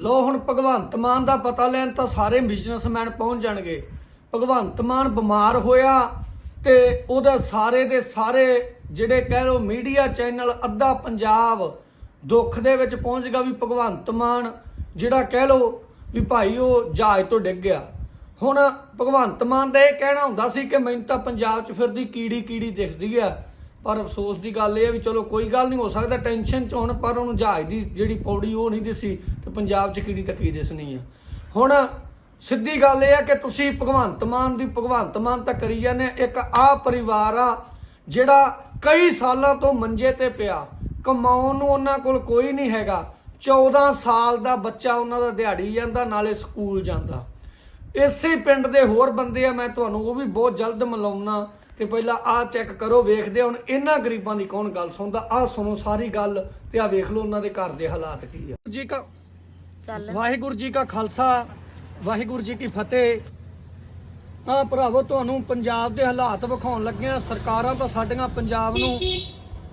ਲੋ ਹੁਣ ਭਗਵੰਤ ਮਾਨ ਦਾ ਪਤਾ ਲੈਣ ਤਾਂ ਸਾਰੇ ਬਿਜ਼ਨਸਮੈਨ ਪਹੁੰਚ ਜਾਣਗੇ। ਭਗਵੰਤ ਮਾਨ ਬਿਮਾਰ ਹੋਇਆ ਤੇ ਉਹਦਾ ਸਾਰੇ ਦੇ ਸਾਰੇ ਜਿਹੜੇ ਕਹਿ ਲੋ ਮੀਡੀਆ ਚੈਨਲ ਅੱਧਾ ਪੰਜਾਬ ਦੁੱਖ ਦੇ ਵਿੱਚ ਪਹੁੰਚ ਗਿਆ ਵੀ ਭਗਵੰਤ ਮਾਨ ਜਿਹੜਾ ਕਹਿ ਲੋ ਵੀ ਭਾਈ ਉਹ ਜਹਾਜ਼ ਤੋਂ ਡਿੱਗ ਗਿਆ। ਹੁਣ ਭਗਵੰਤ ਮਾਨ ਦਾ ਇਹ ਕਹਿਣਾ ਹੁੰਦਾ ਸੀ ਕਿ ਮੈਨੂੰ ਤਾਂ ਪੰਜਾਬ 'ਚ ਫਿਰਦੀ ਕੀੜੀ ਕੀੜੀ ਦਿਖਦੀ ਆ। ਪਰ ਅਫਸੋਸ ਦੀ ਗੱਲ ਇਹ ਹੈ ਵੀ ਚਲੋ ਕੋਈ ਗੱਲ ਨਹੀਂ, ਹੋ ਸਕਦਾ ਟੈਨਸ਼ਨ 'ਚ ਹੁਣ ਪਰ ਉਹਨੂੰ ਜਹਾਜ਼ ਦੀ ਜਿਹੜੀ ਪੌੜੀ ਉਹ ਨਹੀਂ ਦਿਸੀ ਤੇ ਪੰਜਾਬ 'ਚ ਕਿਹੜੀ ਤੱਕੀ ਕੀ ਦਿਸਣੀ ਆ ਹੁਣ ਸਿੱਧੀ ਗੱਲ ਇਹ ਹੈ ਕਿ ਤੁਸੀਂ ਭਗਵੰਤ ਮਾਨ ਦੀ ਭਗਵੰਤ ਮਾਨ ਤਾਂ ਕਰੀ ਜਾਂਦੇ ਆ। ਇੱਕ ਆ ਪਰਿਵਾਰ ਆ ਜਿਹੜਾ ਕਈ ਸਾਲਾਂ ਤੋਂ ਮੰਜੇ ਤੇ ਪਿਆ, ਕਮਾਉਣ ਨੂੰ ਉਹਨਾਂ ਕੋਲ ਕੋਈ ਨਹੀਂ ਹੈਗਾ 14 ਸਾਲ ਦਾ ਬੱਚਾ ਉਹਨਾਂ ਦਾ ਦਿਹਾੜੀ ਜਾਂਦਾ, ਨਾਲੇ ਸਕੂਲ ਜਾਂਦਾ ਇਸੇ ਪਿੰਡ ਦੇ ਹੋਰ ਬੰਦੇ ਆ, ਮੈਂ ਤੁਹਾਨੂੰ ਉਹ ਵੀ ਬਹੁਤ ਜਲਦ ਮਿਲਾਉਣਾ ਤੇ ਪਹਿਲਾਂ ਆਹ ਚੈੱਕ ਕਰੋ ਵੇਖਦੇ ਹੁਣ ਇਹਨਾਂ ਗਰੀਬਾਂ ਦੀ ਕੌਣ ਗੱਲ ਸੁਣਦਾ? ਆਹ ਸੁਣੋ ਸਾਰੀ ਗੱਲ ਤੇ ਆਹ ਵੇਖ ਲਓ ਉਹਨਾਂ ਦੇ ਘਰ ਦੇ ਹਾਲਾਤ ਕੀ ਆ। ਜੀ ਕਾ ਚੱਲ। ਵਾਹਿਗੁਰੂ ਜੀ ਕਾ ਖਾਲਸਾ ਵਾਹਿਗੁਰੂ ਜੀ ਕੀ ਫਤਿਹ। ਆ ਭਰਾਵੋ ਤੁਹਾਨੂੰ ਪੰਜਾਬ ਦੇ ਹਾਲਾਤ ਵਿਖਾਉਣ ਲੱਗੇ ਆ। ਸਰਕਾਰਾਂ ਤਾਂ ਸਾਡੀਆਂ ਪੰਜਾਬ ਨੂੰ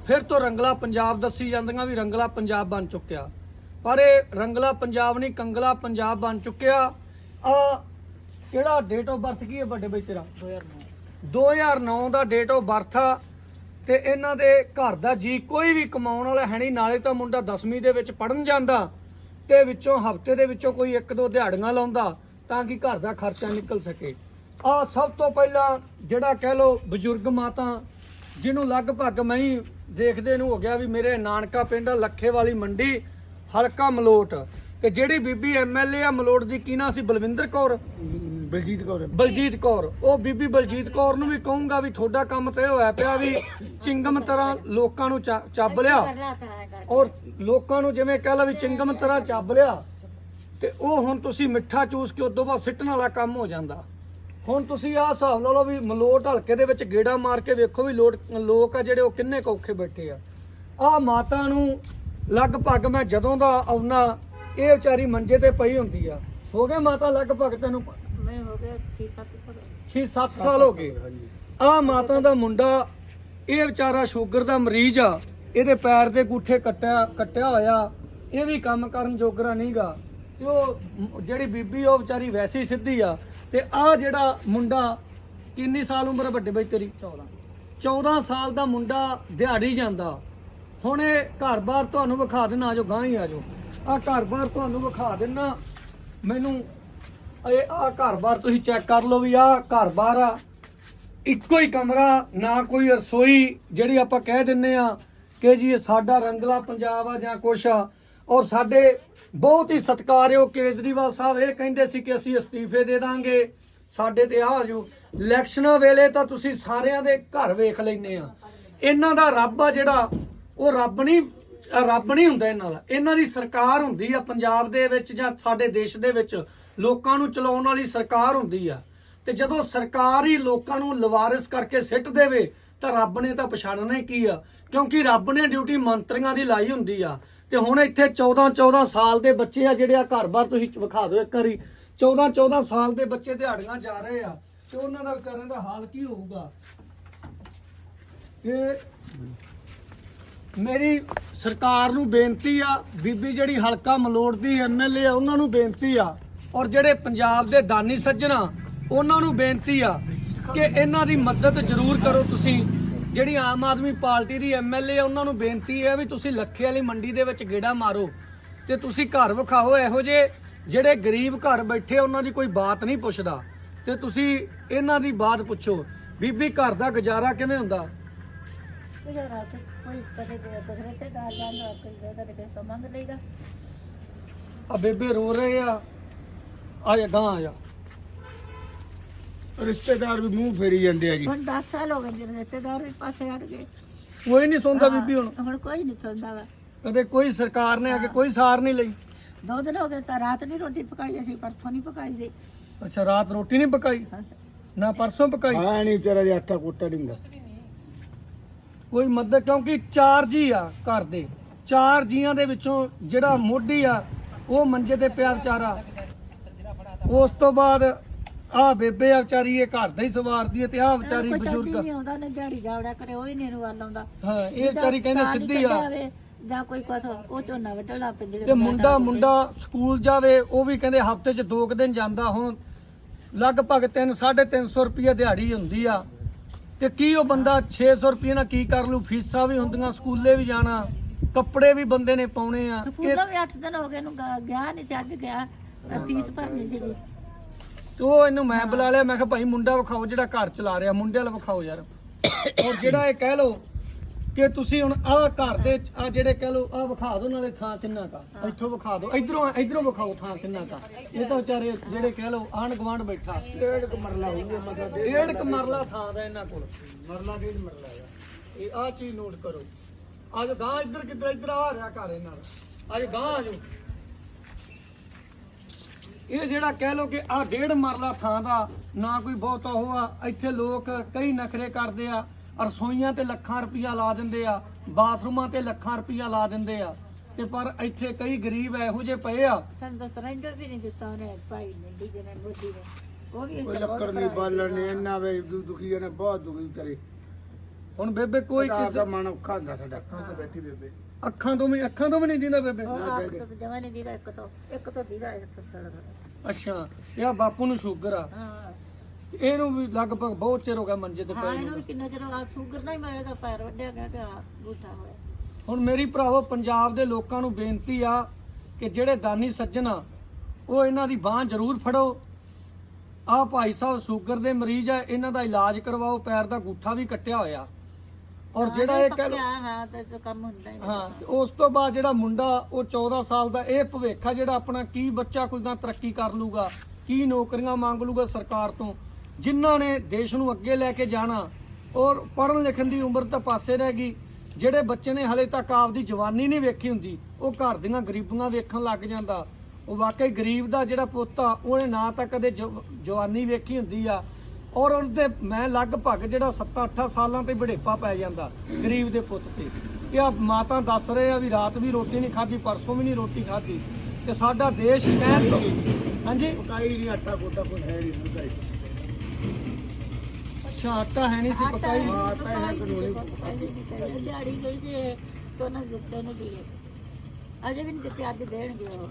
ਫਿਰ ਤੋਂ ਰੰਗਲਾ ਪੰਜਾਬ ਦੱਸੀ ਜਾਂਦੀਆਂ ਵੀ ਰੰਗਲਾ ਪੰਜਾਬ ਬਣ ਚੁੱਕਿਆ। ਪਰ ਇਹ ਰੰਗਲਾ ਪੰਜਾਬ ਨਹੀਂ ਕੰਗਲਾ ਪੰਜਾਬ ਬਣ ਚੁੱਕਿਆ। ਆ ਕਿਹੜਾ ਡੇਟ ਆਫ ਬਰਥ ਕੀ ਹੈ ਵੱਡੇ ਬਈ ਤੇਰਾ? 2009 ਦਾ ਡੇਟ ਆਫ ਬਰਥ ਆ ਤੇ ਇਹਨਾਂ ਦੇ ਘਰ ਦਾ ਜੀ ਕੋਈ ਵੀ ਕਮਾਉਣ ਵਾਲਾ ਹੈ ਨਹੀਂ ਨਾਲੇ ਤਾਂ ਮੁੰਡਾ 10ਵੀਂ ਦੇ ਵਿੱਚ ਪੜਨ ਜਾਂਦਾ ਤੇ ਵਿੱਚੋਂ ਹਫ਼ਤੇ ਦੇ ਵਿੱਚੋਂ ਕੋਈ ਇੱਕ ਦੋ ਦਿਹਾੜੀਆਂ ਲਾਉਂਦਾ ਤਾਂ ਕਿ ਘਰ ਦਾ ਖਰਚਾ ਨਿਕਲ ਸਕੇ। ਆ ਸਭ ਤੋਂ ਪਹਿਲਾਂ ਜਿਹੜਾ ਕਹਿ ਲੋ ਬਜ਼ੁਰਗ ਮਾਤਾ ਜਿਹਨੂੰ ਲਗਭਗ ਮੈਂ ਹੀ ਦੇਖਦੇ ਨੂੰ ਹੋ ਗਿਆ ਵੀ ਮੇਰੇ ਨਾਨਕਾ ਪਿੰਡ ਆ, ਲੱਖੇ ਵਾਲੀ ਮੰਡੀ ਹਲਕਾ ਮਲੋਟ। ਤੇ ਜਿਹੜੀ ਬੀਬੀ ਐਮਐਲਏ ਆ ਮਲੋਟ ਦੀ ਕੀ ਨਾਂ ਸੀ? ਬਲਵਿੰਦਰ ਕੌਰ? ਬਲਜੀਤ ਕੌਰ ਬਲਜੀਤ ਕੌਰ। ਉਹ ਬੀਬੀ ਬਲਜੀਤ ਕੌਰ ਨੂੰ ਵੀ ਕਹੂੰਗਾ ਵੀ ਤੁਹਾਡਾ ਕੰਮ ਤੇ ਹੋਇਆ ਪਿਆ ਵੀ ਚਿੰਗਮ ਤਰ੍ਹਾਂ ਲੋਕਾਂ ਨੂੰ ਚਾ- ਚੱਬ ਲਿਆ। ਔਰ ਲੋਕਾਂ ਨੂੰ ਜਿਵੇਂ ਕਹਿ ਲਾ ਵੀ ਚਿੰਗਮ ਤਰ੍ਹਾਂ ਚੱਬ ਲਿਆ। ਤੇ ਉਹ ਹੁਣ ਤੁਸੀਂ ਮਿੱਠਾ ਚੂਸ ਕੇ ਉਦੋਂ ਬਾਅਦ ਸਿੱਟਣ ਵਾਲਾ ਕੰਮ ਹੋ ਜਾਂਦਾ। ਹੁਣ ਤੁਸੀਂ ਆਹ ਹਿਸਾਬ ਲਾ ਲਓ ਵੀ ਮਲੋਟ ਹਲਕੇ ਦੇ ਵਿੱਚ ਗੇੜਾ ਮਾਰ ਕੇ ਵੇਖੋ ਵੀ ਲੋਟ ਲੋਕ ਆ ਜਿਹੜੇ ਉਹ ਕਿੰਨੇ ਕੁ ਔਖੇ ਬੈਠੇ ਆ। ਆਹ ਮਾਤਾ ਨੂੰ ਲਗਭਗ ਮੈਂ ਜਦੋਂ ਦਾ ਆਉਣਾ ਇਹ ਵਿਚਾਰੀ ਮੰਜੇ ਤੇ ਪਈ ਹੁੰਦੀ ਆ। ਹੋ ਗਏ ਮਾਤਾ ਲਗਭਗ ਤੈਨੂੰ ਮੈਂ ਗਿਆ 6-7 6-7 ਸਾਲ ਹੋ ਗਏ। ਆ ਮਾਤਾ ਦਾ ਮੁੰਡਾ ਇਹ ਵਿਚਾਰਾ ਸ਼ੂਗਰ ਦਾ ਮਰੀਜ਼ ਆ ਇਹਦੇ ਪੈਰ ਦੇ ਗੂਠੇ ਕੱਟਿਆ ਕੱਟਿਆ ਹੋਇਆ ਇਹ ਵੀ ਕੰਮ ਕਰਨ ਜੋਗਰਾ ਨਹੀਂਗਾ। ਤੇ ਉਹ ਜਿਹੜੀ ਬੀਬੀ ਉਹ ਵਿਚਾਰੀ ਵੈਸੀ ਸਿੱਧੀ ਆ। ਤੇ ਆ ਜਿਹੜਾ ਮੁੰਡਾ ਕਿੰਨੀ ਸਾਲ ਉਮਰ ਵੱਡੇ ਬਈ ਤੇਰੀ? 14 14 ਸਾਲ ਦਾ ਮੁੰਡਾ ਦਿਹਾੜੀ ਜਾਂਦਾ। ਹੁਣ ਇਹ ਘਰ-ਬਾਰ ਤੁਹਾਨੂੰ ਵਿਖਾ ਦੇਣਾ ਆਜੋ ਗਾਂ ਹੀ ਆਜੋ। ਆ ਘਰ-ਬਾਰ ਤੁਹਾਨੂੰ ਵਿਖਾ ਦੇਣਾ ਮੈਨੂੰ ਇਹ ਆ ਘਰ-ਬਾਰ ਤੁਸੀਂ ਚੈੱਕ ਕਰ ਲਓ ਵੀ ਆ ਘਰ-ਬਾਰ ਆ। ਇੱਕੋ ਹੀ ਕਮਰਾ, ਨਾ ਕੋਈ ਰਸੋਈ, ਜਿਹੜੀ ਆਪਾਂ ਕਹਿ ਦਿੰਨੇ ਆ ਕਿ ਜੀ ਇਹ ਸਾਡਾ ਰੰਗਲਾ ਪੰਜਾਬ ਆ ਜਾਂ ਕੁਛ ਆ। ਔਰ ਸਾਡੇ ਬਹੁਤ ਹੀ ਸਤਿਕਾਰਯੋਗ ਕੇਜਰੀਵਾਲ ਸਾਹਿਬ ਇਹ ਕਹਿੰਦੇ ਸੀ ਕਿ ਅਸੀਂ ਅਸਤੀਫੇ ਦੇ ਦਾਂਗੇ। ਸਾਡੇ ਤੇ ਆ ਜੋ ਇਲੈਕਸ਼ਨਾਂ ਵੇਲੇ ਤਾਂ ਤੁਸੀਂ ਸਾਰਿਆਂ ਦੇ ਘਰ ਵੇਖ ਲੈਨੇ ਆ। ਇਹਨਾਂ ਦਾ ਰੱਬ ਆ ਜਿਹੜਾ, ਉਹ ਰੱਬ ਨਹੀਂ ਰੱਬ ਨਹੀਂ ਹੁੰਦਾ ਇਹਨਾਂ ਦਾ। ਇਹਨਾਂ ਦੀ ਸਰਕਾਰ ਹੁੰਦੀ ਆ, ਪੰਜਾਬ ਦੇ ਵਿੱਚ ਜਾਂ ਸਾਡੇ ਦੇਸ਼ ਦੇ ਵਿੱਚ ਲੋਕਾਂ ਨੂੰ ਚਲਾਉਣ ਵਾਲੀ ਸਰਕਾਰ ਹੁੰਦੀ ਆ। ਤੇ ਜਦੋਂ ਸਰਕਾਰ ਹੀ ਲੋਕਾਂ ਨੂੰ ਲਵਾਰਿਸ ਕਰਕੇ ਸਿੱਟ ਦੇਵੇ, ਤਾਂ ਰੱਬ ਨੇ ਤਾਂ ਪਛਾਣਨਾ ਹੀ ਕੀ ਆ? ਕਿਉਂਕਿ ਰੱਬ ਨੇ ਡਿਊਟੀ ਮੰਤਰੀਆਂ ਦੀ ਲਾਈ ਹੁੰਦੀ ਆ। ਤੇ ਹੁਣ ਇੱਥੇ 14 14 ਸਾਲ ਦੇ ਬੱਚੇ ਆ ਜਿਹੜੇ ਆ ਘਰ-ਬਾਰ ਤੁਸੀਂ ਵਿਖਾ ਦਿਓ ਇੱਕ ਵਾਰੀ। 14 14 ਸਾਲ ਦੇ ਬੱਚੇ ਦਿਹਾੜੀਆਂ ਜਾ ਰਹੇ ਆ ਤੇ ਉਹਨਾਂ ਦਾ ਵਿਚਾਰਿਆਂ ਦਾ ਹਾਲ ਕੀ ਹੋਊਗਾ? ਇਹ ਮੇਰੀ ਸਰਕਾਰ ਨੂੰ ਬੇਨਤੀ ਆ, ਬੀਬੀ ਜਿਹੜੀ ਹਲਕਾ ਮਲੋੜ ਦੀ ਐਮਐਲਏ ਆ, ਉਹਨਾਂ ਨੂੰ ਬੇਨਤੀ ਆ। ਔਰ ਜਿਹੜੇ ਪੰਜਾਬ ਦੇ ਦਾਨੀ ਸੱਜਣਾ, ਉਹਨਾਂ ਨੂੰ ਬੇਨਤੀ ਆ ਕਿ ਇਹਨਾਂ ਦੀ ਮਦਦ ਜ਼ਰੂਰ ਕਰੋ ਤੁਸੀਂ। ਜਿਹੜੀ ਆਮ ਆਦਮੀ ਪਾਰਟੀ ਦੀ ਐਮਐਲਏ ਆ, ਉਹਨਾਂ ਨੂੰ ਬੇਨਤੀ ਹੈ ਵੀ ਤੁਸੀਂ ਲੱਖੇ ਵਾਲੀ ਮੰਡੀ ਦੇ ਵਿੱਚ ਗੇੜਾ ਮਾਰੋ। ਤੇ ਤੁਸੀਂ ਘਰ ਵਿਖਾਓ ਇਹੋ ਜੇ ਜਿਹੜੇ ਗਰੀਬ ਘਰ ਬੈਠੇ ਉਹਨਾਂ ਦੀ ਕੋਈ ਬਾਤ ਨਹੀਂ ਪੁੱਛਦਾ। ਤੇ ਤੁਸੀਂ ਇਹਨਾਂ ਦੀ ਬਾਤ ਪੁੱਛੋ। ਬੀਬੀ ਘਰ ਦਾ ਗੁਜ਼ਾਰਾ ਕਿਵੇਂ ਹੁੰਦਾ? ਗੁਜ਼ਾਰਾ ਕੋਈ ਕਦੇ ਦੂਸਰੇ ਤੇ ਗਾ ਜਾਂਦਾ ਕੋਈ ਕਦੇ ਕਿਸੇ ਤੋਂ ਮੰਗ ਲਈਦਾ। ਆ ਬੇਬੇ ਰੋ ਰਹੇ ਆ। ਆ ਜਾ ਗਾਂ ਆ ਜਾ। ਰਿਸ਼ਤੇਦਾਰ ਵੀ ਮੂੰਹ ਫੇਰੀ ਜਾਂਦੇ ਆ ਜੀ। ਹੁਣ 10 ਸਾਲ ਹੋ ਗਏ ਜਿਹੜੇ ਰਿਸ਼ਤੇਦਾਰ ਵੀ ਪਾਸੇ ਹਟ ਗਏ। ਕੋਈ ਨਹੀਂ ਸੁਣਦਾ ਬੀਬੀ ਹੁਣ। ਹੁਣ ਕੋਈ ਨਹੀਂ ਸੁਣਦਾ ਵਾ। ਕਦੇ ਕੋਈ ਸਰਕਾਰ ਨੇ ਆ ਕੇ ਕੋਈ ਸਾਰ ਨਹੀਂ ਲਈ। ਦੋ ਦਿਨ ਹੋ ਗਏ ਤਾਂ ਰਾਤ ਨਹੀਂ ਰੋਟੀ ਪਕਾਈ ਅਸੀਂ ਪਰਸੋਂ ਨਹੀਂ ਪਕਾਈ ਸੀ। ਅੱਛਾ ਰਾਤ ਰੋਟੀ ਨਹੀਂ ਪਕਾਈ? ਹਾਂ। ਨਾ ਪਰਸੋਂ ਪਕਾਈ? ਆ ਨਹੀਂ ਵਿਚਾਰਾ ਜੀ ਆਟਾ ਕੋਟਾ ਨਹੀਂ ਹੁੰਦਾ। ਕੋਈ ਮਦਦ ਕਿਉਂਕਿ ਚਾਰ ਜੀ ਆ ਘਰ ਦੇ। ਚਾਰ ਜੀਆਂ ਦੇ ਵਿੱਚੋਂ ਜਿਹੜਾ ਮੋਢੀ ਆ ਉਹ ਮੰਜੇ ਤੇ ਪਿਆ ਵਿਚਾਰਾ। ਉਸ ਤੋਂ ਬਾਅਦ ਆ ਬੇਬੇ ਆ ਵਿਚਾਰੀ ਇਹ ਘਰ ਦਾ ਹੀ ਸਵਾਰਦੀ ਹੈ ਤੇ ਆ ਵਿਚਾਰੀ ਬਜ਼ੁਰਗ ਨਹੀਂ ਆਉਂਦਾ ਨਾ ਦਿਹਾੜੀ ਜਾਵੜਾ ਕਰੇ ਉਹ ਹੀ ਨਹੀਂ ਨੂੰ ਵੱਲ ਆਉਂਦਾ। ਹਾਂ ਇਹ ਵਿਚਾਰੀ ਕਹਿੰਦੇ ਤਾਂ ਨੀ ਸਿੱਧੀ ਆ। ਕੱਢਿਆ ਵੇ, ਜਾਂ ਕੋਈ ਕੁਛ ਉਹ ਝੋਨਾ ਵੱਢਣ ਲੱਗ ਪੈਂਦੇ ਤੇ ਮੁੰਡਾ ਮੁੰਡਾ ਸਕੂਲ ਜਾਵੇ ਉਹ ਵੀ ਕਹਿੰਦੇ ਹਫ਼ਤੇ 'ਚ ਦੋ ਕੁ ਦਿਨ ਜਾਂਦਾ ਹੁਣ। ਲਗਭਗ 3 350 ਰੁਪਏ ਦਿਹਾੜੀ ਹੁੰਦੀ ਆ। ਤੇ ਕੀ ਉਹ ਬੰਦਾ 600 ਰੁਪਏ ਨਾਲ ਕੀ ਕਰ ਲੂ ਫੀਸਾਂ ਵੀ ਹੁੰਦੀਆਂ ਸਕੂਲੇ ਵੀ ਜਾਣਾ ਕੱਪੜੇ ਵੀ ਬੰਦੇ ਨੇ ਪਾਉਣੇ ਆ। ਸਕੂਲੋਂ ਵੀ 8 ਦਿਨ ਹੋ ਗਏ ਨੂੰ ਗਿਆ ਨਹੀਂ ਤੇ ਅੱਜ ਗਿਆ ਫੀਸ ਭਰਨੀ ਸੀਗੀ। ਤੇ ਉਹ ਇਹਨੂੰ ਮੈਂ ਬੁਲਾ ਲਿਆ ਮੈਂ ਕਿਹਾ ਭਾਈ ਮੁੰਡਾ ਵਿਖਾਓ ਜਿਹੜਾ ਘਰ ਚਲਾ ਰਿਹਾ ਮੁੰਡੇ ਵਾਲਾ ਵਿਖਾਓ ਯਾਰ। ਔਰ ਜਿਹੜਾ ਇਹ ਕਹਿ ਲੋ ਕਿ ਤੁਸੀਂ ਹੁਣ ਆਹ ਘਰ ਦੇ ਆ ਜਿਹੜੇ ਕਹਿ ਲੋ ਆ ਵਿਖਾ ਦਿਓ ਨਾਲੇ ਥਾਂ ਕਿੰਨਾ ਕਾ ਇੱਥੋਂ ਵਿਖਾ ਦਿਓ। ਇਧਰੋਂ ਇਧਰੋਂ ਵਿਖਾਓ ਥਾਂ ਕਿੰਨਾ ਕਾ ਇਹ ਤਾਂ ਵਿਚਾਰੇ ਜਿਹੜੇ ਕਹਿ ਲੋ ਆਣ ਗਵਾਂਡ ਬੈਠਾ। ਡੇਢ ਕੁ ਮਰਲਾ ਹੋਊਗਾ ਮਤਲਬ ਡੇਢ ਕ ਮਰਲਾ ਥਾਂ ਦਾ ਇਹਨਾਂ ਕੋਲ। ਮਰਲਾ ਡੇਢ ਮਰਲਾ ਆ। ਇਹ ਆ ਚੀਜ਼ ਨੋਟ ਕਰੋ। ਅੱਜ ਗਾਂ ਇੱਧਰ ਕਿੱਧਰ ਇੱਧਰ ਆ ਰਿਹਾ ਘਰ ਇਹਨਾਂ ਦਾ। ਅੱਜ ਗਾਂ ਆ ਜਾਓ। ਇਹ ਜਿਹੜਾ ਕਹਿ ਲੋ ਕਿ ਆ ਡੇਢ ਮਰਲਾ ਥਾਂ ਦਾ ਨਾ ਕੋਈ ਬਹੁਤਾ ਉਹ ਆ। ਇੱਥੇ ਲੋਕ ਕਈ ਨਖਰੇ ਕਰਦੇ ਆ। ਰਸੋਈਆਂ ਤੇ ਲੱਖਾਂ ਰੁਪਈਆ ਲਾ ਦਿੰਦੇ ਆ ਬਾਥਰੂਮਾਂ ਤੇ ਲੱਖਾਂ ਰੁਪਈਆ ਲਾ ਦਿੰਦੇ ਆ। ਤੇ ਪਰ ਇੱਥੇ ਕਈ ਗਰੀਬ ਇਹੋ ਜਿਹੇ ਪਏ ਆ। ਸਾਨੂੰ ਤਾਂ ਸਰੈਂਡਰ ਵੀ ਨਹੀਂ ਦਿੱਤਾ ਉਹਨੇ ਭਾਈ ਨੇ ਡੀਜੇ ਨੇ ਮੋਦੀ ਨੇ। ਉਹ ਵੀ ਕੋਈ ਲੱਕੜ ਨਹੀਂ ਬਾਲਣ ਨੇ ਇੰਨਾ ਵੇ ਦੁ- ਦੁਖੀ ਨੇ ਬਹੁਤ ਦੁਖੀ ਕਰੇ। ਹੁਣ ਬੇਬੇ ਕੋਈ ਕਿਸੇ ਦਾ ਮਨ ਔਖਾ ਹੁੰਦਾ ਸਾਡਾ ਅੱਖਾਂ ਤੇ ਬੈਠੀ ਬੇਬੇ। ਅੱਖਾਂ ਤੋਂ ਵੀ ਅੱਖਾਂ ਤੋਂ ਵੀ ਨਹੀਂ ਦਿੰਦਾ ਬੇਬੇ। ਜਮਾ ਨਹੀਂ ਦੀਦਾ ਇੱਕ ਤੋਂ ਇੱਕ ਤੋਂ ਦੀਦਾ ਇੱਕ ਤੋਂ ਅੱਛਾ ਇਹ ਬਾਪੂ ਨੂੰ ਸ਼ੂਗਰ ਆ। ਹਾਂ। ਇਹਨੂੰ ਵੀ ਲਗਭਗ ਬਹੁਤ ਚਿਰ ਹੋ ਗਿਆ ਮੰਜੇ ਤੇ ਹਾਂ ਪਏ ਇਹਨੂੰ ਨੂੰ। ਵੀ ਕਿੰਨਾ ਚਿਰ ਆ ਸ਼ੂਗਰ ਨਹੀਂ ਮਿਲਿਆ ਤਾਂ ਪੈਰ ਵੱਢਿਆ ਗਿਆ ਤੇ ਆ ਬੂਠਾ ਹੋਇਆ। ਹੁਣ ਮੇਰੀ ਭਰਾਵੋ ਪੰਜਾਬ ਦੇ ਲੋਕਾਂ ਨੂੰ ਬੇਨਤੀ ਆ ਕਿ ਜਿਹੜੇ ਦਾਨੀ ਸੱਜਣ ਆ ਉਹ ਇਹਨਾਂ ਦੀ ਬਾਹ ਜ਼ਰੂਰ ਫੜੋ। ਆ ਭਾਈ ਸਾਹਿਬ ਸ਼ੂਗਰ ਦੇ ਮਰੀਜ਼ ਆ ਇਹਨਾਂ ਦਾ ਇਲਾਜ ਕਰਵਾਓ ਪੈਰ ਦਾ ਗੂਠਾ ਵੀ ਕੱਟਿਆ ਹੋਇਆ। ਔਰ ਜਿਹੜਾ ਇਹ ਕਹਿ ਲਓ ਹਾਂ ਹਾਂ ਤੇ ਤੇ ਕੰਮ ਹੁੰਦਾ ਹੀ ਨਹੀਂ। ਹਾਂ ਤੇ ਉਸ ਤੋਂ ਬਾਅਦ ਜਿਹੜਾ ਮੁੰਡਾ ਉਹ 14 ਸਾਲ ਦਾ ਇਹ ਭਵਿੱਖ ਆ ਜਿਹੜਾ ਆਪਣਾ ਕੀ ਬੱਚਾ ਕੋਈ ਤਾਂ ਤਰੱਕੀ ਕਰ ਲੂਗਾ ਕੀ ਨੌਕਰੀਆਂ ਮੰਗ ਲੂਗਾ ਸਰਕਾਰ ਤੋਂ। ਜਿਨ੍ਹਾਂ ਨੇ ਦੇਸ਼ ਨੂੰ ਅੱਗੇ ਲੈ ਕੇ ਜਾਣਾ ਔਰ ਪੜ੍ਹਨ ਲਿਖਣ ਦੀ ਉਮਰ ਤਾਂ ਪਾਸੇ ਰਹਿ ਗਈ, ਜਿਹੜੇ ਬੱਚੇ ਨੇ ਹਲੇ ਤੱਕ ਆਪਦੀ ਜਵਾਨੀ ਨਹੀਂ ਵੇਖੀ ਹੁੰਦੀ, ਉਹ ਘਰ ਦੀਆਂ ਗਰੀਬੀਆਂ ਵੇਖਣ ਲੱਗ ਜਾਂਦਾ। ਉਹ ਵਾਕਈ ਗਰੀਬ ਦਾ ਜਿਹੜਾ ਪੁੱਤ ਆ, ਉਹਨੇ ਨਾ ਤਾਂ ਕਦੇ ਜਵਾਨੀ ਵੇਖੀ ਹੁੰਦੀ ਆ ਔਰ ਉਹਦੇ ਮੈਂ ਲਗਭਗ ਜਿਹੜਾ 7-8 ਸਾਲਾਂ ਤੇ ਬੁਢੇਪਾ ਪੈ ਜਾਂਦਾ ਗਰੀਬ ਦੇ ਪੁੱਤ ਤੇ। ਤੇ ਆ ਮਾਤਾ ਦੱਸ ਰਹੇ ਆ ਵੀ ਰਾਤ ਵੀ ਰੋਟੀ ਨਹੀਂ ਖਾਧੀ, ਪਰਸੋਂ ਵੀ ਨਹੀਂ ਰੋਟੀ ਖਾਧੀ ਤੇ ਸਾਡਾ ਦੇਸ਼ ਕਹਿਣ ਤੋਂ ਹਾਂਜੀ? ਪਕਾਈ ਨਹੀਂ ਆਟਾ ਕੋਟਾ ਕੋਈ ਹੈ ਨਹੀਂ। ਹੁੰਦਾ ਅੱਛਾ ਆਟਾ ਹੈ ਨਹੀਂ ਸੀ ਆਟਾ ਪਕਾਈ ਹੀ ਆਟਾ ਹੈ ਪਕਾਈ ਕਾਨੂੰਨੀ ਨਹੀਂ ਪਕਾਈ ਨਹੀਂ ਕਰੀ। ਦਿਹਾੜੀ ਗਈ ਜੇ ਤੋਂ ਨਾ ਦਿੱਤੇ ਨਹੀਂ ਦੀਏ ਅਜੇ ਵੀ ਨਹੀਂ ਦਿੱਤੇ ਅੱਜ ਦੇਣਗੇ ਉਹ।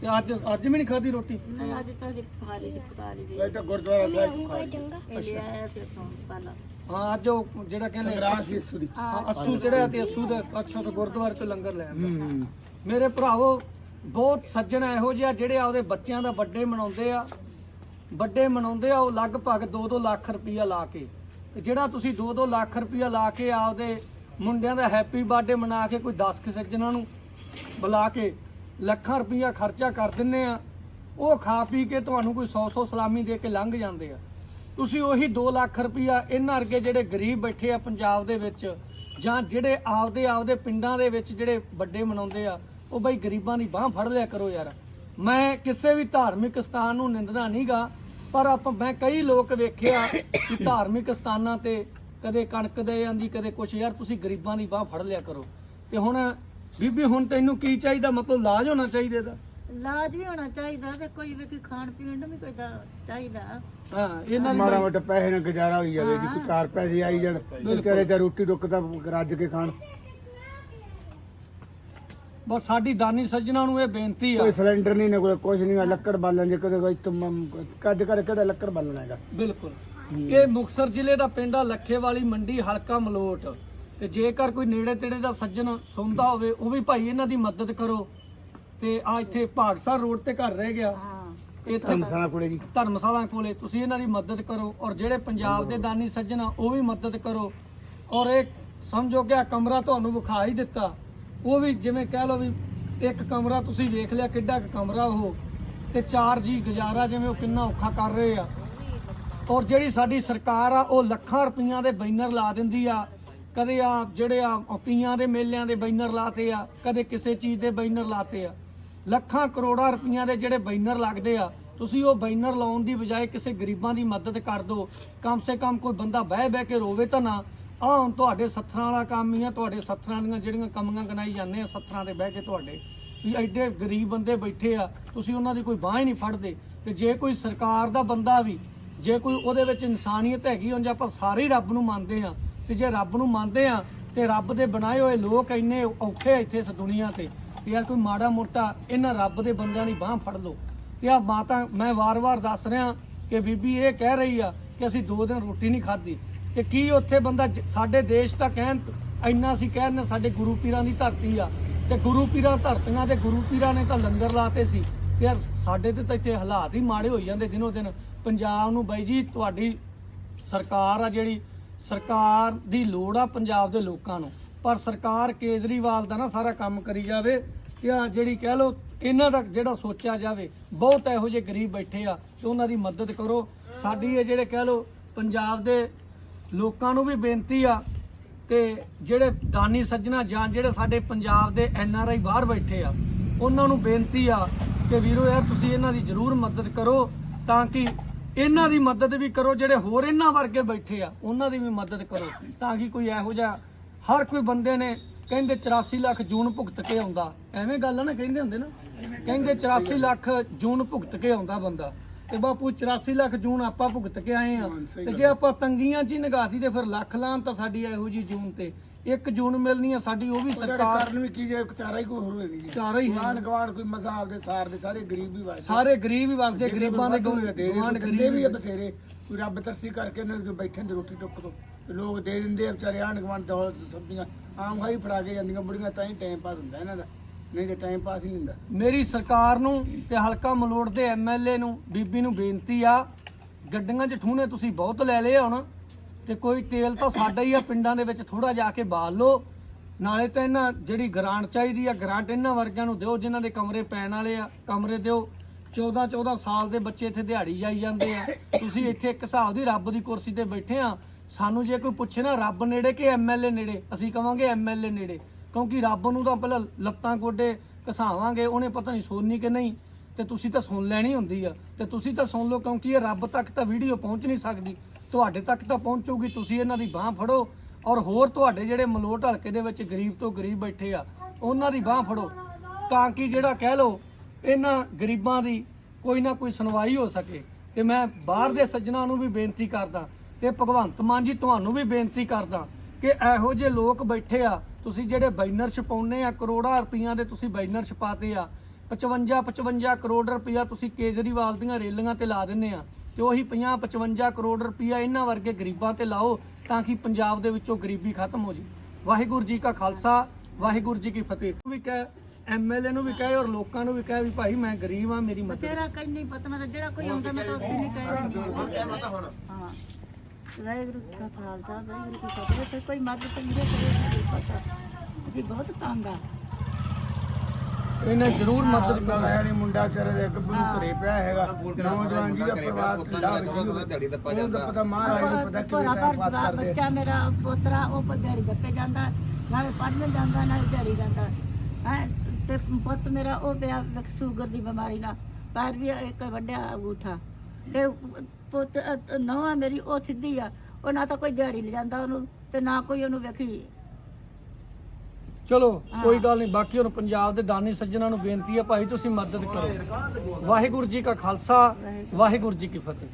ਤੇ ਅੱਜ ਅੱਜ ਵੀ ਨਹੀਂ ਖਾਧੀ ਰੋਟੀ? ਨਹੀਂ ਅੱਜ ਤਾਂ ਅਸੀਂ ਖਾ ਲਈ ਸੀ, ਪਕਾ ਲਈ ਸੀ। ਇਹ ਤਾਂ ਗੁਰਦੁਆਰਾ ਸਾਹਿਬ ਖਾ ਇਹ ਲਿਆਇਆ ਸੀ ਤੋਂ ਪਹਿਲਾਂ। ਹਾਂ ਅੱਜ ਉਹ ਜਿਹੜਾ ਕਹਿੰਦੇ ਸੰਗਰਾਸ ਦੀ। ਸੁਦੀ ਹਾਂ, ਅੱਸੂ ਚੜਿਆ ਤੇ ਅੱਸੂ ਦਾ ਅੱਛਾ ਤੋਂ ਗੁਰਦੁਆਰੇ ਤੋਂ ਲੰਗਰ ਲੈ ਆਂਦਾ ਹੂੰ ਮੇਰੇ ਭਰਾਵੋ ਬਹੁਤ ਸੱਜਣ ਇਹੋ ਜਿਹੇ ਆ ਜਿਹੜੇ ਆਪਦੇ ਬੱਚਿਆਂ ਦਾ ਬਰਥਡੇ ਮਨਾਉਂਦੇ ਆ। ਵੱਡੇ ਮਨਾਉਂਦੇ ਆ, ਉਹ ਲਗਭਗ 2-2 ਲੱਖ ਰੁਪਈਆ ਲਾ ਕੇ। ਤੇ ਜਿਹੜਾ ਤੁਸੀਂ 2-2 ਲੱਖ ਰੁਪਈਆ ਲਾ ਕੇ ਆਪਦੇ ਮੁੰਡਿਆਂ ਦਾ ਹੈਪੀ ਬਰਥਡੇ ਮਨਾ ਕੇ ਕੋਈ 10 ਕੁ ਸੱਜਣਾਂ ਨੂੰ ਬੁਲਾ ਕੇ ਲੱਖਾਂ ਰੁਪਈਆ ਖਰਚਾ ਕਰ ਦਿੰਨੇ ਆ, ਉਹ ਖਾ ਪੀ ਕੇ ਤੁਹਾਨੂੰ ਕੋਈ 100-100 ਸਲਾਮੀ ਦੇ ਕੇ ਲੰਘ ਜਾਂਦੇ ਆ। ਤੁਸੀਂ ਉਹੀ 2 ਲੱਖ ਰੁਪਈਆ ਇਹਨਾਂ ਅਰਗੇ ਜਿਹੜੇ ਗਰੀਬ ਬੈਠੇ ਆ ਪੰਜਾਬ ਦੇ ਵਿੱਚ, ਜਾਂ ਜਿਹੜੇ ਆਪਦੇ ਆਪਦੇ ਪਿੰਡਾਂ ਦੇ ਵਿੱਚ ਜਿਹੜੇ ਵੱਡੇ ਮਨਾਉਂਦੇ ਆ, ਉਹ ਬਈ ਗਰੀਬਾਂ ਦੀ ਬਾਹ ਫੜ ਲਿਆ ਕਰੋ ਯਾਰ। ਮੈਂ ਕਿਸੇ ਵੀ ਧਾਰਮਿਕ ਸਥਾਨ ਨੂੰ ਨਿੰਦਣਾ ਨਹੀਂਗਾ ਪਰ ਆਪਾਂ ਮੈਂ ਕਈ ਲੋਕ ਵੇਖਿਆ ਕਿ ਧਾਰਮਿਕ ਸਥਾਨਾਂ ਤੇ ਕਦੇ ਕਣਕ ਦੇ ਜਾਂਦੀ ਕਦੇ ਕੁਛ। ਯਾਰ ਤੁਸੀਂ ਗਰੀਬਾਂ ਦੀ ਬਾਹ ਫੜ ਲਿਆ ਕਰੋ। ਤੇ ਹੁਣ ਬੀਬੀ ਹੁਣ ਤੈਨੂੰ ਕੀ ਚਾਹੀਦਾ? ਮਤਲਬ ਇਲਾਜ ਹੋਣਾ ਚਾਹੀਦਾ ਇਹਦਾ? ਇਲਾਜ ਵੀ ਹੋਣਾ ਚਾਹੀਦਾ ਤੇ ਕੋਈ ਵੀ ਕੋਈ ਖਾਣ ਪੀਣ ਨੂੰ ਵੀ ਕੋਈ ਦਾ ਚਾਹੀਦਾ। ਹਾਂ ਇਹਨਾਂ ਦੀ ਮਾੜਾ ਮੋਟਾ ਪੈਸੇ ਨਾਲ ਗੁਜ਼ਾਰਾ ਹੋਈ ਜਾਵੇ ਜੀ ਕੋਈ ਚਾਰ ਪੈਸੇ ਆਈ ਜਾਣ ਵਿਚਾਰੇ ਤੇ ਰੋਟੀ ਤਾਂ ਰੱਜ ਕੇ ਖਾਣ। ਬਸ ਸਾਡੀ ਦਾਨੀ ਸੱਜਣਾ ਨੂੰ ਇਹ ਬੇਨਤੀ ਆ। ਕੋਈ ਸਿਲੰਡਰ ਨਹੀਂ ਨਾ ਕੋਈ ਕੁਝ ਨਹੀਂ ਲੱਕੜ ਬਾਲਣ ਜੇ ਕਦੇ ਕੋਈ ਤੁਮ ਕੱਜ ਕਰ ਕਿਹੜਾ ਲੱਕੜ ਬਾਲਣਾ ਹੈਗਾ? ਬਿਲਕੁਲ। ਇਹ ਮੁਕਸਰ ਜ਼ਿਲ੍ਹੇ ਦਾ ਪਿੰਡ ਆ ਲੱਖੇਵਾਲੀ ਮੰਡੀ ਹਲਕਾ ਮਲੋਟ। ਤੇ ਜੇਕਰ ਕੋਈ ਨੇੜੇ ਤੇੜੇ ਦਾ ਸੱਜਣ ਸੁਣਦਾ ਹੋਵੇ ਉਹ ਵੀ ਭਾਈ ਇਹਨਾਂ ਦੀ ਮਦਦ ਕਰੋ। ਤੇ ਆ ਇੱਥੇ ਭਾਗਸਰ ਰੋਡ ਤੇ ਘਰ ਰਹਿ ਗਿਆ। ਹਾਂ। ਇੱਥੇ ਧਰਮਸ਼ਾਲਾ ਕੋਲੇ ਜੀ। ਧਰਮਸ਼ਾਲਾ ਕੋਲੇ ਤੁਸੀਂ ਇਹਨਾਂ ਦੀ ਮਦਦ ਕਰੋ ਔਰ ਜਿਹੜੇ ਪੰਜਾਬ ਦੇ ਦਾਨੀ ਸੱਜਣ ਆ ਉਹ ਵੀ ਮਦਦ ਕਰੋ। ਔਰ ਇਹ ਸਮਝੋ ਕਿ ਆ ਕਮਰਾ ਤੁਹਾਨੂੰ ਵਿਖਾ ਹੀ ਦਿੱਤਾ। ਉਹ ਵੀ ਜਿਵੇਂ ਕਹਿ ਲਓ ਵੀ ਇੱਕ ਕਮਰਾ ਤੁਸੀਂ ਵੇਖ ਲਿਆ ਕਿੱਡਾ ਕੁ ਕਮਰਾ ਉਹ, ਤੇ ਚਾਰ ਜੀ ਗੁਜ਼ਾਰਾ ਜਿਵੇਂ ਉਹ ਕਿੰਨਾ ਔਖਾ ਕਰ ਰਹੇ ਆ। ਔਰ ਜਿਹੜੀ ਸਾਡੀ ਸਰਕਾਰ ਆ, ਉਹ ਲੱਖਾਂ ਰੁਪਈਆਂ ਦੇ ਬੈਨਰ ਲਾ ਦਿੰਦੀ ਆ। ਕਦੇ ਆ ਜਿਹੜੇ ਆ ਤੀਆਂ ਦੇ ਮੇਲਿਆਂ ਦੇ ਬੈਨਰ ਲਾਤੇ ਆ, ਕਦੇ ਕਿਸੇ ਚੀਜ਼ ਦੇ ਬੈਨਰ ਲਾਤੇ ਆ। ਲੱਖਾਂ ਕਰੋੜਾਂ ਰੁਪਈਆਂ ਦੇ ਜਿਹੜੇ ਬੈਨਰ ਲੱਗਦੇ ਆ, ਤੁਸੀਂ ਉਹ ਬੈਨਰ ਲਾਉਣ ਦੀ ਬਜਾਏ ਕਿਸੇ ਗਰੀਬਾਂ ਦੀ ਮਦਦ ਕਰ ਦਿਓ ਕਮ ਸੇ ਕਮ ਕੋਈ ਬੰਦਾ ਬਹਿ ਬਹਿ ਕੇ ਰੋਵੇ ਤਾਂ ਨਾ। ਆਹ ਹੁਣ ਤੁਹਾਡੇ ਸੱਥਰਾਂ ਵਾਲਾ ਕੰਮ ਹੀ ਆ, ਤੁਹਾਡੇ ਸੱਥਰਾਂ ਦੀਆਂ ਜਿਹੜੀਆਂ ਕਮੀਆਂ ਗਨਾਈ ਜਾਂਦੇ ਆ, ਸੱਥਰਾਂ ਤੇ ਬਹਿ ਕੇ ਤੁਹਾਡੇ। ਵੀ ਐਡੇ ਗਰੀਬ ਬੰਦੇ ਬੈਠੇ ਆ, ਤੁਸੀਂ ਉਹਨਾਂ ਦੀ ਕੋਈ ਬਾਹ ਹੀ ਨਹੀਂ ਫੜਦੇ। ਤੇ ਜੇ ਕੋਈ ਸਰਕਾਰ ਦਾ ਬੰਦਾ ਵੀ, ਜੇ ਕੋਈ ਉਹਦੇ ਵਿੱਚ ਇਨਸਾਨੀਅਤ ਹੈਗੀ ਹੁਣ ਆਪਾਂ ਸਾਰੇ ਹੀ ਰੱਬ ਨੂੰ ਮੰਨਦੇ ਆ, ਤੇ ਜੇ ਰੱਬ ਨੂੰ ਮੰਨਦੇ ਆ, ਤੇ ਰੱਬ ਦੇ ਬਣਾਏ ਹੋਏ ਲੋਕ ਇੰਨੇ ਔਖੇ ਇੱਥੇ ਇਸ ਦੁਨੀਆ ਤੇ ਤੇ ਯਾਰ ਕੋਈ ਮਾੜਾ ਮੋਟਾ ਇਹਨਾਂ ਰੱਬ ਦੇ ਬੰਦਿਆਂ ਦੀ ਬਾਹ ਫੜ ਲਓ। ਤੇ ਆ ਮਾਤਾ, ਮੈਂ ਵਾਰ-ਵਾਰ ਦੱਸ ਰਿਹਾ ਕਿ ਬੀਬੀ ਇਹ ਕਹਿ ਰਹੀ ਆ ਕਿ ਅਸੀਂ ਦੋ ਦਿਨ ਰੋਟੀ ਨਹੀਂ ਖਾਧੀ। ਤੇ ਕੀ ਉੱਥੇ ਬੰਦਾ ਜ- ਸਾਡੇ ਦੇਸ਼ ਦਾ ਕਹਿਣ ਇੰਨਾ ਅਸੀਂ ਕਹਿਣ ਸਾਡੇ ਗੁਰੂ ਪੀਰਾਂ ਦੀ ਧਰਤੀ ਆ। ਤੇ ਗੁਰੂ ਪੀਰਾਂ ਧਰਤੀਆਂ ਤੇ ਗੁਰੂ ਪੀਰਾਂ ਨੇ ਤਾਂ ਲੰਗਰ ਲਾਤੇ ਸੀ। ਤੇ ਯਾਰ ਸਾਡੇ ਤੇ ਤਾਂ ਇੱਥੇ ਹਾਲਾਤ ਹੀ ਮਾੜੇ ਹੋਈ ਜਾਂਦੇ ਦਿਨੋ ਦਿਨ। ਪੰਜਾਬ ਨੂੰ ਬਾਈ ਜੀ, ਤੁਹਾਡੀ ਸਰਕਾਰ ਆ ਜਿਹੜੀ, ਸਰਕਾਰ ਦੀ ਲੋੜ ਆ ਪੰਜਾਬ ਦੇ ਲੋਕਾਂ ਨੂੰ। ਪਰ ਸਰਕਾਰ ਕੇਜਰੀਵਾਲ ਦਾ ਨਾ ਸਾਰਾ ਕੰਮ ਕਰੀ ਜਾਵੇ ਕਿ ਆ ਜਿਹੜੀ ਕਹਿ ਲੋ ਇਹਨਾਂ ਦਾ ਜਿਹੜਾ ਸੋਚਿਆ ਜਾਵੇ, ਬਹੁਤ ਇਹੋ ਜਿਹੇ ਗਰੀਬ ਬੈਠੇ ਆ ਤੇ ਉਹਨਾਂ ਦੀ ਮਦਦ ਕਰੋ। ਸਾਡੀ ਇਹ ਜਿਹੜੇ ਕਹਿ ਲੋ ਪੰਜਾਬ ਦੇ ਲੋਕਾਂ ਨੂੰ ਵੀ ਬੇਨਤੀ ਆ ਤੇ ਜਿਹੜੇ ਦਾਨੀ ਸੱਜਣਾ ਜਾਂ ਜਿਹੜੇ ਸਾਡੇ ਪੰਜਾਬ ਦੇ ਐਨ ਆਰ ਆਈ ਬਾਹਰ ਬੈਠੇ ਆ, ਉਹਨਾਂ ਨੂੰ ਬੇਨਤੀ ਆ ਕਿ ਵੀਰੋ ਯਾਰ ਤੁਸੀਂ ਇਹਨਾਂ ਦੀ ਜ਼ਰੂਰ ਮਦਦ ਕਰੋ ਤਾਂ ਕਿ ਇਹਨਾਂ ਦੀ ਮਦਦ ਵੀ ਕਰੋ, ਜਿਹੜੇ ਹੋਰ ਇਹਨਾਂ ਵਰਗੇ ਬੈਠੇ ਆ, ਉਹਨਾਂ ਦੀ ਵੀ ਮਦਦ ਕਰੋ ਤਾਂ ਕਿ ਕੋਈ ਇਹੋ ਜਿਹਾ ਹਰ ਕੋਈ ਬੰਦੇ ਨੇ ਕਹਿੰਦੇ 84 ਲੱਖ ਜੂਨ ਭੁਗਤ ਕੇ ਆਉਂਦਾ, ਐਵੇਂ ਗੱਲ ਆ ਨਾ ਕਹਿੰਦੇ ਹੁੰਦੇ ਨਾ, ਕਹਿੰਦੇ 84 ਲੱਖ ਜੂਨ ਭੁਗਤ ਕੇ ਆਉਂਦਾ ਬੰਦਾ। ਤੇ ਬਾਪੂ 84 ਲੱਖ ਜੂਨ ਆਪਾਂ ਭੁਗਤ ਕੇ ਆਏ ਆ ਤੇ ਜੇ ਆਪਾਂ ਤੰਗੀਆਂ 'ਚ ਹੀ ਨਿਗਾਹੀ ਤੇ ਫਿਰ ਲੱਖ ਲਾਂ ਤਾਂ ਸਾਡੀ ਇਹੋ ਜੀ ਜੂਨ ਤੇ। ਇੱਕ ਜੂਨ ਮਿਲਣੀ ਆ ਸਾਡੀ ਉਹ ਵੀ ਸਰਕਾਰ ਕਾਰਨ ਵੀ ਕੀ ਜੇ ਚਾਰਾ ਹੀ ਕੋਈ ਹੋਰ ਨਹੀਂ ਜੀ। ਚਾਰੋਂ ਹੀ ਹੈ। ਗਵਾਨ ਕੋਈ ਮਸਾ ਆਪਦੇ ਸਾਰ ਦੇ ਸਾਰੇ ਗਰੀਬ ਵੀ ਵਾਜਦੇ ਸਾਰੇ ਗਰੀਬ ਹੀ ਵਸਦੇ ਗਰੀਬਾਂ ਦੇ ਗਵਾਨ ਗਰੀਬ ਵੀ ਬਥੇਰੇ। ਕੋਈ ਰੱਬ ਤਰਸੀ ਕਰਕੇ ਇਹਨਾਂ ਨੂੰ ਬੈਠੇ ਨੇ ਰੋਟੀ ਟੁੱਕ ਤੋਂ। ਤੇ ਲੋਕ ਦੇ ਦਿੰਦੇ ਆ ਵਿਚਾਰੇ ਆਣ ਗਵਾਨ ਦੌਲਤ ਸਬਜ਼ੀਆਂ। ਆਮ ਖਾਈ ਫੜਾ ਕੇ ਜਾਂਦੀਆਂ ਬੁੜੀਆਂ ਤਾਂ ਹੀ ਟਾਈਮ ਪਾਸ ਹੁੰਦਾ ਇਹਨਾਂ ਦਾ। ਨਹੀਂ ਤੇ ਟਾਈਮ ਪਾਸ ਹੀ ਨਹੀਂ ਹੁੰਦਾ। ਮੇਰੀ ਸਰਕਾਰ ਨੂੰ ਤੇ ਹਲਕਾ ਮਲੋੜ ਦੇ ਐਮਐਲਏ ਨੂੰ, ਬੀਬੀ ਨੂੰ ਬੇਨਤੀ ਆ, ਗੱਡੀਆਂ 'ਚ ਠੂਣੇ ਤੁਸੀਂ ਬਹੁਤ ਲੈ ਲਏ ਹੁਣ, ਤੇ ਕੋਈ ਤੇਲ ਤਾਂ ਸਾਡਾ ਹੀ ਆ, ਪਿੰਡਾਂ ਦੇ ਵਿੱਚ ਥੋੜਾ ਜਾ ਕੇ ਬਾਲ ਲਓ। ਨਾਲੇ ਤਾਂ ਇਹਨਾਂ ਜਿਹੜੀ ਗ੍ਰਾਂਟ ਚਾਹੀਦੀ ਆ, ਗ੍ਰਾਂਟ ਇਹਨਾਂ ਵਰਗਿਆਂ ਨੂੰ ਦਿਓ, ਜਿਨ੍ਹਾਂ ਦੇ ਕਮਰੇ ਪੈਣ ਵਾਲੇ ਆ, ਕਮਰੇ ਦਿਓ। 14 14 ਸਾਲ ਦੇ ਬੱਚੇ ਇੱਥੇ ਦਿਹਾੜੀ ਜਾਈ ਜਾਂਦੇ ਆ। ਤੁਸੀਂ ਇੱਥੇ ਇੱਕ ਹਿਸਾਬ ਦੀ ਰੱਬ ਦੀ ਕੁਰਸੀ ਤੇ ਬੈਠੇ ਆ। ਸਾਨੂੰ ਜੇ ਕੋਈ ਪੁੱਛੇ ਨਾ, ਰੱਬ ਨੇੜੇ ਕਿ ਐਮਐਲਏ ਨੇੜੇ? ਅਸੀਂ ਕਵਾਂਗੇ ਐਮਐਲਏ ਨੇੜੇ। ਕਿਉਂਕਿ ਰੱਬ ਨੂੰ ਤਾਂ ਪਹਿਲਾਂ ਲੱਤਾਂ ਗੋਡੇ ਘਸਾਵਾਂਗੇ, ਉਹਨੇ ਪਤਾ ਨਹੀਂ ਸੁਣਨੀ ਕਿ ਨਹੀਂ, ਤੇ ਤੁਸੀਂ ਤਾਂ ਸੁਣ ਲੈਣੀ ਹੁੰਦੀ ਆ। ਤੇ ਤੁਸੀਂ ਤਾਂ ਸੁਣ ਲਓ ਕਿਉਂਕਿ ਇਹ ਰੱਬ ਤੱਕ ਤਾਂ ਵੀਡੀਓ ਪਹੁੰਚ ਨਹੀਂ ਸਕਦੀ। ਤੁਹਾਡੇ ਤੱਕ ਤਾਂ ਪਹੁੰਚੂਗੀ, ਤੁਸੀਂ ਇਹਨਾਂ ਦੀ ਬਾਹ ਫੜੋ ਔਰ ਹੋਰ ਤੁਹਾਡੇ ਜਿਹੜੇ ਮਲੋਟ ਹਲਕੇ ਦੇ ਵਿੱਚ ਗਰੀਬ ਤੋਂ ਗਰੀਬ ਬੈਠੇ ਆ, ਉਹਨਾਂ ਦੀ ਬਾਹ ਫੜੋ। ਤਾਂ ਕਿ ਜਿਹੜਾ ਕਹਿ ਲਓ, ਇਹਨਾਂ ਗਰੀਬਾਂ ਦੀ ਕੋਈ ਨਾ ਕੋਈ ਸੁਣਵਾਈ ਹੋ ਸਕੇ। ਤੇ ਮੈਂ ਬਾਹਰ ਦੇ ਸੱਜਣਾ ਨੂੰ ਵੀ ਬੇਨਤੀ ਕਰਦਾ ਤੇ ਭਗਵੰਤ ਮਾਨ ਜੀ ਤੁਹਾਨੂੰ ਵੀ ਬੇਨਤੀ ਕਰਦਾ ਕਿ ਇਹੋ ਜਿਹੇ ਲੋਕ ਬੈਠੇ ਆ ਤੁਸੀਂ ਜਿਹੜੇ ਬੈਨਰ ਛਪਾਉਨੇ ਆ ਕਰੋੜਾਂ ਰੁਪਈਆਂ ਦੇ ਤੁਸੀਂ ਬੈਨਰ ਛਪਾਤੇ ਆ 55 55 ਕਰੋੜ ਰੁਪਈਆ ਤੁਸੀਂ ਕੇਜਰੀਵਾਲ ਦੀਆਂ ਰੇਲੀਆਂ ਤੇ ਲਾ ਦਿੰਨੇ ਆ ਤੇ ਉਹੀ 50 55 ਕਰੋੜ ਰੁਪਈਆ ਇਹਨਾਂ ਵਰਗੇ ਗਰੀਬਾਂ ਤੇ ਲਾਓ ਤਾਂ ਕਿ ਪੰਜਾਬ ਦੇ ਵਿੱਚੋਂ ਗਰੀਬੀ ਖਤਮ ਹੋ ਜੇ। ਵਾਹਿਗੁਰੂ ਜੀ ਕਾ ਖਾਲਸਾ ਵਾਹਿਗੁਰੂ ਜੀ ਕੀ ਫਤਿਹ। ਵੀ ਕਹੇ ਐਮਐਲਏ ਨੂੰ ਵੀ ਕਹੇ ਔਰ ਲੋਕਾਂ ਨੂੰ ਵੀ ਕਹੇ ਵੀ ਭਾਈ ਮੈਂ ਗਰੀਬ ਆ ਮੇਰੀ ਮਦਦ ਤੇਰਾ ਕਈ ਨਹੀਂ ਪਤਾ ਮੈਂ ਜਿਹੜਾ ਕੋਈ ਆਉਂਦਾ ਮੈਂ ਤਾਂ ਉੱਥੇ ਨਹੀਂ ਕਹਿ ਰਹੀ ਹਾਂ। ਵਾਹਿਗੁਰੂ ਜੀ ਕਾ ਖਾਲਸਾ ਵਾਹਿਗੁਰੂ ਕੀ ਫਤਿਹ। ਕੋਈ ਮਦਦ ਤਾਂ ਮੇਰੇ ਕਰੇ ਪਤਾ। ਅਸੀਂ ਬਹੁਤ ਤੰਗ ਆ। ਇਹਨੇ ਜ਼ਰੂਰ ਮਦਦ ਕਰੋ ਆਇਆ ਨਹੀਂ ਮੁੰਡਾ ਵਿਚਾਰੇ ਦੇ ਇੱਕ ਬਲੂ ਘਰੇ ਪਿਆ ਹੈਗਾ। ਨੌਜਵਾਨ ਜੀ ਦਾ ਪਰਿਵਾਰ ਢਿੱਲਾ ਵਿੱਚ ਉਹਨੂੰ ਤਾਂ ਪਤਾ ਮਹਾਰਾਜ ਨੂੰ ਪਤਾ ਕਿਵੇਂ ਟਾਈਮ ਭਰ ਪਾਸ ਕਰਦੇ। ਬੱਚਾ ਮੇਰਾ ਪੋਤਰਾ ਉਹ ਦਿਹਾੜੀ ਦੱਪੇ ਜਾਂਦਾ ਨਾਲੇ ਪੜ੍ਹਨ ਜਾਂਦਾ ਨਾਲੇ ਦਿਹਾੜੀ ਜਾਂਦਾ। ਹੈ ਤੇ ਪੁੱਤ ਮੇਰਾ ਉਹ ਪਿਆ ਵੇਖ ਸ਼ੂਗਰ ਦੀ ਬਿਮਾਰੀ ਨਾਲ ਪੈਰ ਵੀ ਇੱਕ ਵੱਡਿਆ ਅੰਗੂਠਾ। ਤੇ ਪੁੱਤ ਨਵਾਂ ਮੇਰੀ ਉਹ ਸਿੱਧੀ ਆ ਉਹ ਨਾ ਤਾਂ ਕੋਈ ਦਿਹਾੜੀ ਲੈ ਜਾਂਦਾ ਉਹਨੂੰ ਤੇ ਨਾ ਕੋਈ ਉਹਨੂੰ ਵੇਖੀ। ਚਲੋ ਕੋਈ ਗੱਲ ਨਹੀਂ ਬਾਕੀ ਹੁਣ ਪੰਜਾਬ ਦੇ ਦਾਨੀ ਸੱਜਣਾ ਨੂੰ ਬੇਨਤੀ ਹੈ ਭਾਈ ਤੁਸੀਂ ਮਦਦ ਕਰੋ। ਵਾਹਿਗੁਰੂ ਜੀ ਕਾ ਖਾਲਸਾ ਵਾਹਿਗੁਰੂ ਜੀ ਕੀ ਫਤਿਹ।